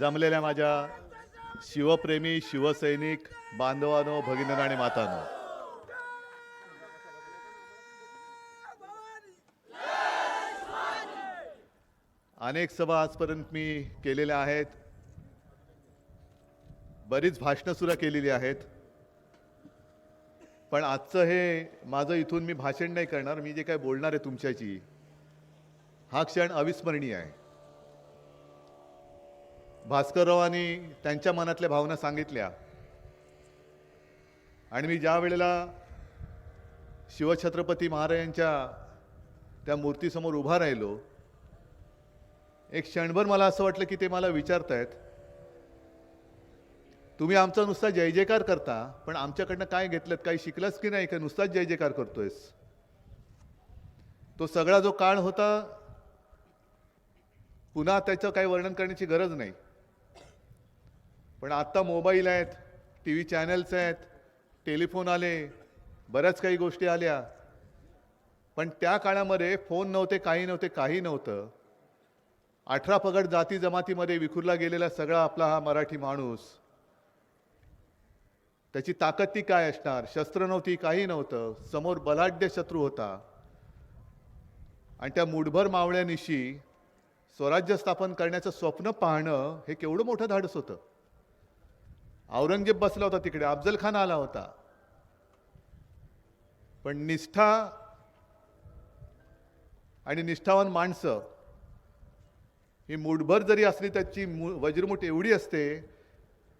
जमलेल्या माझ्या शिवप्रेमी शिवसैनिक बांधवानो भगिनीनो आणि मातानो. अनेक सभा आजपर्यंत मी केलेल्या आहेत. बरीच भाषणं सुद्धा केलेली आहेत. पण आजचं हे माझं इथून मी भाषण नाही करणार मी जे काय बोलणार आहे तुमच्याशी हा क्षण अविस्मरणीय आहे. भास्कररावांनी त्यांच्या मनातल्या भावना सांगितल्या. आणि मी ज्या वेळेला शिवछत्रपती महाराजांच्या त्या मूर्तीसमोर उभा राहिलो एक क्षणभर मला असं वाटलं की ते मला विचारतायत तुम्ही आमचा नुसता जय जयकार करता पण आमच्याकडनं काय घेतलं काही शिकलास की नाही? का नुसताच जय जयकार करतोयस? तो सगळा जो काळ होता पुन्हा त्याचं काही वर्णन करण्याची गरज नाही. पण आत्ता मोबाईल आहेत टी व्ही चॅनल्स आहेत टेलिफोन आले बऱ्याच काही गोष्टी आल्या. पण त्या काळामध्ये फोन नव्हते काही नव्हते काही नव्हतं. अठरा पगड जाती जमातीमध्ये विखुरला गेलेला सगळा आपला हा मराठी माणूस. त्याची ताकद ती काय असणार? शस्त्र नव्हती काही नव्हतं. समोर बलाढ्य शत्रू होता. आणि त्या मुठभर मावळ्यानिशी स्वराज्य स्थापन करण्याचं स्वप्न पाहणं हे केवढं मोठं धाडस होतं. औरंगजेब बसला होता तिकडे अफजल खान आला होता. पण निष्ठा आणि निष्ठावान माणसं ही मुठभर जरी असली त्याची मु- वज्रमुठ एवढी असते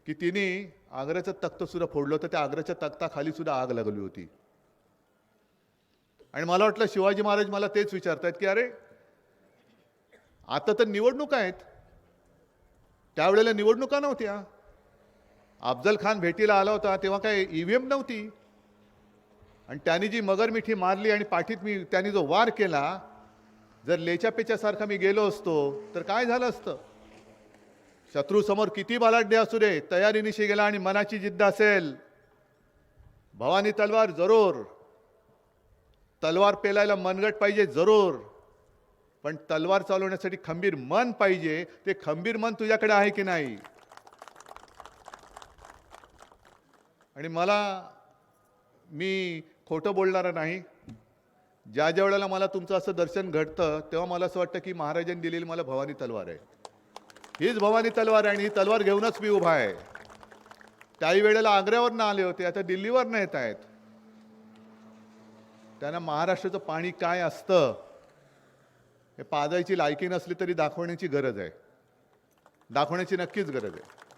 की तिने आग्र्याचं तख्त सुद्धा फोडलं होतं. त्या आग्र्याच्या तख्ताखाली सुद्धा आग लागली होती. आणि मला वाटलं शिवाजी महाराज मला तेच विचारतायत की अरे आता तर निवडणुका आहेत. त्यावेळेला निवडणुका नव्हत्या. अफजल खान भेटीला आला होता तेव्हा काय ईव्हीएम नव्हती. आणि त्याने जी मगरमिठी मारली आणि पाठीत मी त्याने जो वार केला जर लेच्यापेच्यासारखा मी गेलो असतो तर काय झालं असतं? शत्रू समोर किती बलाढ्य असू दे तयारीनिशी गेला आणि मनाची जिद्द असेल. भवानी तलवार जरूर. तलवार पेलायला मनगट पाहिजे जरूर. पण तलवार चालवण्यासाठी खंबीर मन पाहिजे ते खंबीर मन तुझ्याकडे आहे की नाही? आणि मला मी खोटं बोलणारा नाही. ज्या ज्या वेळेला मला तुमचं असं दर्शन घडतं तेव्हा मला असं वाटतं की महाराजांनी दिलेली मला भवानी तलवार आहे. हीच भवानी तलवार आहे आणि ही तलवार घेऊनच मी उभा आहे. त्याही वेळेला आग्र्यावरनं आले होते आता दिल्लीवरनं येत आहेत. त्यांना महाराष्ट्राचं पाणी काय असतं हे पाजायची लायकी नसली तरी दाखवण्याची गरज आहे. दाखवण्याची नक्कीच गरज आहे.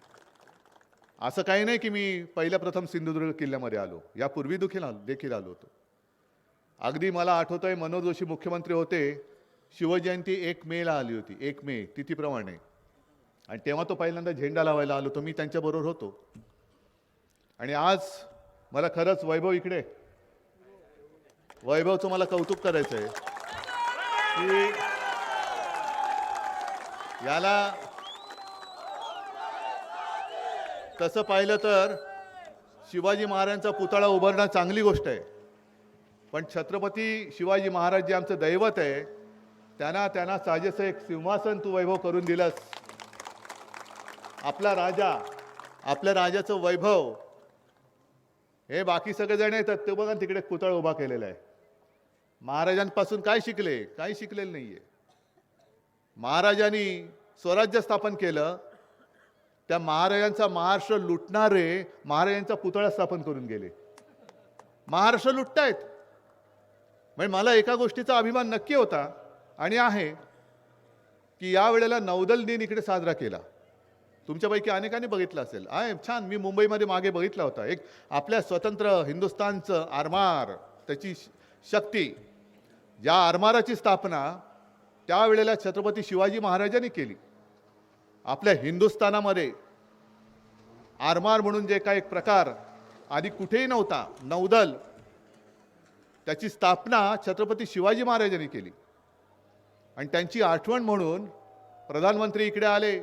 असं काही नाही की मी पहिल्या प्रथम सिंधुदुर्ग किल्ल्यामध्ये आलो. यापूर्वी देखील आलो देखील आलो होतो. अगदी मला आठवतं आहे मनोज जोशी मुख्यमंत्री होते शिवजयंती एक मेला आली होती. एक मे तिथीप्रमाणे. आणि तेव्हा तो पहिल्यांदा झेंडा लावायला आलो तो मी त्यांच्याबरोबर होतो. आणि आज मला खरंच वैभव इकडे. वैभवचं मला कौतुक करायचं आहे की याला तसं पाहिलं तर शिवाजी महाराजांचा पुतळा उभारणं चांगली गोष्ट आहे. पण छत्रपती शिवाजी महाराज जे आमचं दैवत आहे त्यांना त्यांना साजेसं एक सिंहासन तू वैभव करून दिलंस. आपला राजा आपल्या राजाचं वैभव. हे बाकी सगळेजण येतात ते बघा तिकडे पुतळा उभा केलेला आहे. महाराजांपासून काय शिकले? काही शिकलेलं नाही आहे महाराजांनी स्वराज्य स्थापन केलं त्या महाराजांचा महाराष्ट्र लुटणारे महाराजांचा पुतळा स्थापन करून गेले. महाराष्ट्र लुटतायत. म्हणजे मला एका गोष्टीचा अभिमान नक्की होता आणि आहे की या वेळेला नौदल दिन इकडे साजरा केला. तुमच्यापैकी अनेकांनी बघितलं असेल. आहे छान मी मुंबईमध्ये मागे बघितला होता. एक आपल्या स्वतंत्र हिंदुस्थानचं आरमार त्याची श- शक्ती. ज्या आरमाराची स्थापना त्यावेळेला छत्रपती शिवाजी महाराजांनी केली. आपल्या हिंदुस्थानामध्ये आरमार म्हणून जे काही एक प्रकार आधी कुठेही नव्हता नौदल त्याची स्थापना छत्रपती शिवाजी महाराजांनी केली. आणि त्यांची आठवण म्हणून प्रधानमंत्री इकडे आले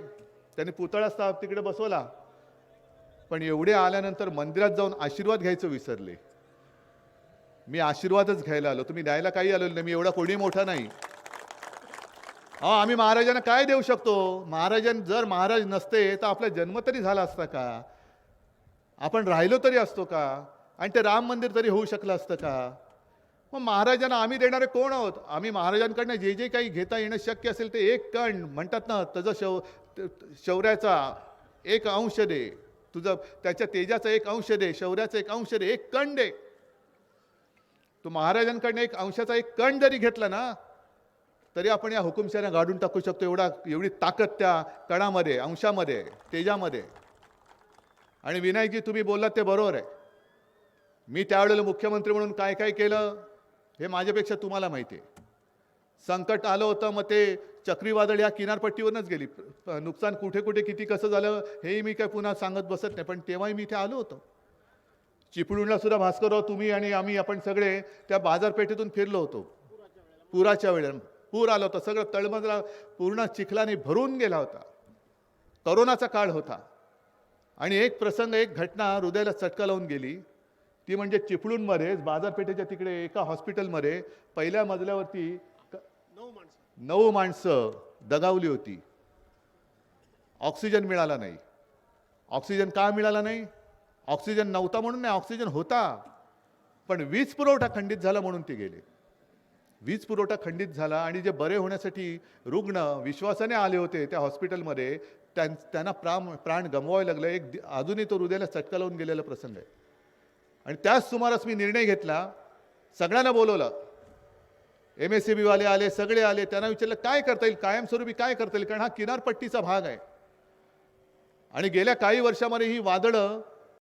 त्यांनी पुतळा स्थाप तिकडे बसवला पण एवढे आल्यानंतर मंदिरात जाऊन आशीर्वाद घ्यायचं विसरले. मी आशीर्वादच घ्यायला आलो. तुम्ही द्यायला काही आलेलो नाही. मी एवढा कोणी मोठा नाही. अहो आम्ही महाराजांना काय देऊ शकतो? महाराजां जर महाराज नसते तर आपला जन्म तरी झाला असता का? आपण राहिलो तरी असतो का? आणि ते राम मंदिर तरी होऊ शकलं असतं का? मग महाराजांना आम्ही देणारे कोण आहोत? आम्ही महाराजांकडनं जे जे काही घेता येणं शक्य असेल ते एक कण म्हणतात ना त्याचं शौ शौर्याचा एक अंश दे. तुझं त्याच्या तेजाचा एक अंश दे शौर्याचा एक अंश दे एक कण दे. तू महाराजांकडनं एक अंशाचा एक कण जरी घेतला ना तरी आपण या हुकुमशाह्या गाडून टाकू शकतो. एवढा एवढी ताकद त्या कणामध्ये अंशामध्ये तेजामध्ये. आणि विनायकजी तुम्ही बोललात ते बरोबर आहे. मी त्यावेळेला मुख्यमंत्री म्हणून काय काय केलं हे माझ्यापेक्षा तुम्हाला माहिती आहे. संकट आलं होतं मग ते चक्रीवादळ या किनारपट्टीवरच गेली. नुकसान कुठे कुठे किती कसं झालं हेही मी काय पुन्हा सांगत बसत नाही. पण तेव्हाही मी इथे आलो होतो. चिपळूणला सुद्धा भास्करराव तुम्ही आणि आम्ही आपण सगळे त्या बाजारपेठेतून फिरलो होतो. पुराच्या वेळेला. पूर आला होता. सगळं तळमजला पूर्ण चिखलाने भरून गेला होता. करोनाचा काळ होता. आणि एक प्रसंग एक घटना हृदयाला चटका लावून गेली. ती म्हणजे चिपळूणमध्ये बाजारपेठेच्या तिकडे एका हॉस्पिटलमध्ये पहिल्या मजल्यावरती नऊ माणसं दगावली होती. ऑक्सिजन मिळाला नाही. ऑक्सिजन का मिळाला नाही? ऑक्सिजन नव्हता म्हणून नाही ऑक्सिजन होता. पण वीज पुरवठा खंडित झाला म्हणून ते गेले. वीज पुरवठा खंडित झाला आणि जे बरे होण्यासाठी रुग्ण विश्वासाने आले होते त्या हॉस्पिटलमध्ये त्यां त्यांना प्राण प्राण गमवावे लागले. एक अजूनही तो हृदयाला चटका लावून गेलेला प्रसंग आहे. आणि त्याच सुमारास मी निर्णय घेतला सगळ्यांना बोलवलं. एम एस सी बीवाले आले सगळे आले त्यांना विचारलं काय करता येईल? कायमस्वरूपी काय करता येईल? कारण हा किनारपट्टीचा भाग आहे. आणि गेल्या काही वर्षामध्ये ही वादळं